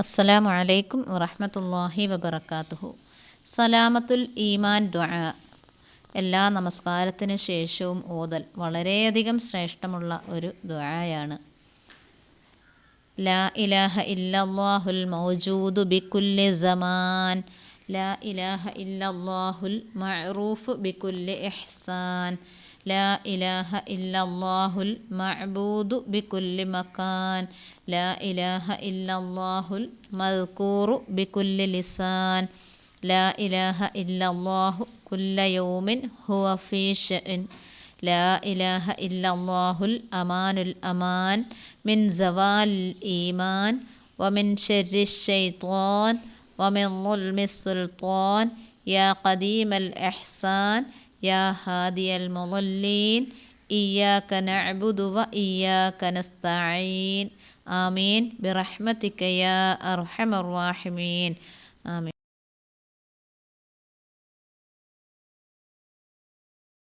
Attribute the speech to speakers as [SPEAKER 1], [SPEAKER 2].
[SPEAKER 1] അസ്സലാമു അലൈക്കും വറഹമത്തല്ലാഹി വബർക്കാത്തുഹു സലാമത്തുൽ ഈമാൻ ദ്വ എല്ലാ നമസ്കാരത്തിന് ശേഷവും ഓതൽ വളരെയധികം ശ്രേഷ്ഠമുള്ള ഒരു ദ്വയാണ് ലാ ഇലാഹ ഇല്ലല്ലാഹുൽ മൗജൂദു ബിക്കുല്ലി സമാൻ. ലാ ഇലാഹ ഇല്ലല്ലാഹുൽ മഅറൂഫ് ബിക്കുല്ലി ഇഹ്സാൻ. لا إله إلا الله المعبود بكل مكان. لا إله إلا الله المذكور بكل لسان. لا إله إلا الله كل يوم هو في شأن. لا إله إلا الله الأمان الأمان. من زوال الإيمان ومن شر الشيطان ومن ظلم السلطان. يا قديم الإحسان يا هادي المضلين إياك نعبد وإياك نستعين. آمين. برحمتك يا أرحم الراحمين. آمين.